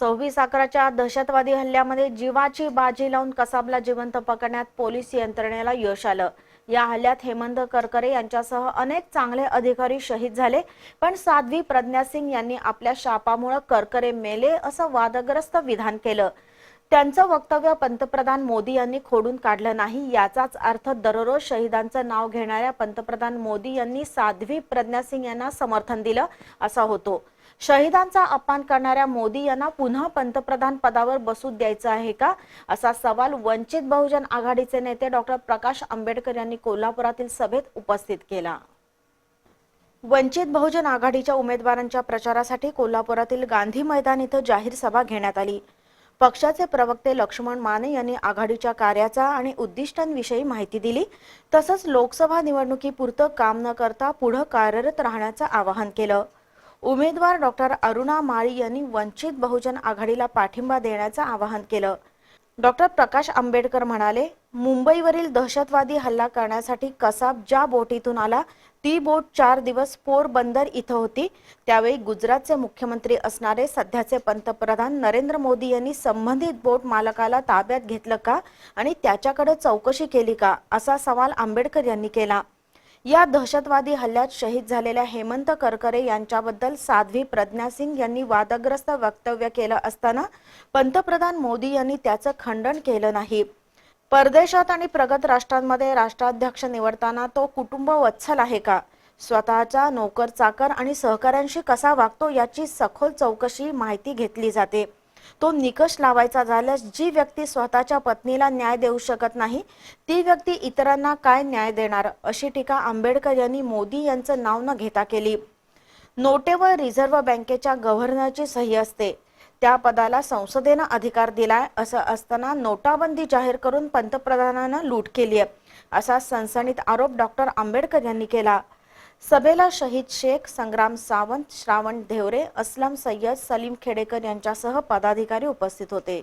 सव्वीस अकराच्या दहशतवादी हल्ल्यामध्ये जीवाची बाजी लावून कसाबला जिवंत पकडण्यात पोलीस यंत्रणेला यश आलं. या हल्ल्यात हेमंत करकरे यांच्यासह अनेक चांगले अधिकारी शहीद झाले पण साध्वी प्रज्ञा सिंग यांनी आपल्या शापामुळे करकरे मेले असं वादग्रस्त विधान केलं. त्यांचं वक्तव्य पंतप्रधान मोदी यांनी खोडून काढलं नाही. याचाच अर्थ दररोज शहीदांचं नाव घेणाऱ्या पंतप्रधान मोदी यांनी साध्वी प्रज्ञा सिंग यांना समर्थन दिलं असा होतो. शहीदांचा अपमान करणाऱ्या मोदी यांना पुन्हा पंतप्रधान पदावर बसू द्यायचं आहे का? असा सवाल वंचित बहुजन आघाडीचे नेते डॉक्टर प्रकाश आंबेडकर यांनी कोल्हापुरातील सभेत उपस्थित केला. वंचित बहुजन आघाडीच्या उमेदवारांच्या प्रचारासाठी कोल्हापुरातील गांधी मैदान इथं जाहीर सभा घेण्यात आली. पक्षाचे प्रवक्ते लक्ष्मण माने यांनी आघाडीच्या कार्याचा आणि उद्दिष्टांविषयी माहिती दिली. तसंच लोकसभा निवडणुकीपुरतं काम न करता पुढं कार्यरत राहण्याचं आवाहन केलं. उमेदवार डॉक्टर अरुणा माळी यांनी वंचित बहुजन आघाडीला पाठिंबा देण्याचं आवाहन केलं. डॉक्टर प्रकाश आंबेडकर म्हणाले मुंबईवरील दहशतवादी हल्ला करण्यासाठी कसाब ज्या बोटीतून आला ती बोट चार दिवस पोरबंदर इथं होती. त्यावेळी गुजरातचे मुख्यमंत्री असणारे सध्याचे पंतप्रधान नरेंद्र मोदी यांनी संबंधित बोट मालकाला ताब्यात घेतलं का? आणि त्याच्याकडे चौकशी केली का? असा सवाल आंबेडकर यांनी केला. या दहशतवादी हल्ल्यात शहीद झालेल्या हेमंत करकरे यांच्याबद्दल साध्वी प्रज्ञा सिंग यांनी वादग्रस्त वक्तव्य केलं असताना पंतप्रधान मोदी यांनी त्याचं खंडन केलं नाही. परदेशात आणि प्रगत राष्ट्रांमध्ये राष्ट्राध्यक्ष निवडताना तो कुटुंब वत्सल आहे का? स्वतःचा नोकर चाकर आणि सहकाऱ्यांशी कसा वागतो याची सखोल चौकशी माहिती घेतली जाते. तो निकष लावायचा झाल्यास जी व्यक्ती स्वतःच्या पत्नीला न्याय देऊ शकत नाही ती व्यक्ती इतरांना काय न्याय देणार? अशी टीका आंबेडकर यांनी मोदी यांचं नाव न घेता केली. नोटेवर रिझर्व्ह बँकेच्या गव्हर्नरची सही असते. त्या पदाला संसदेनं अधिकार दिलाय असं असताना नोटाबंदी जाहीर करून पंतप्रधानानं लूट केली आहे असा सनसणीत आरोप डॉक्टर आंबेडकर यांनी केला. सभेला शहीद शेख संग्राम सावंत श्रावण धेवरे असलम सय्यद सलीम खेडेकर यांच्यासह पदाधिकारी उपस्थित होते.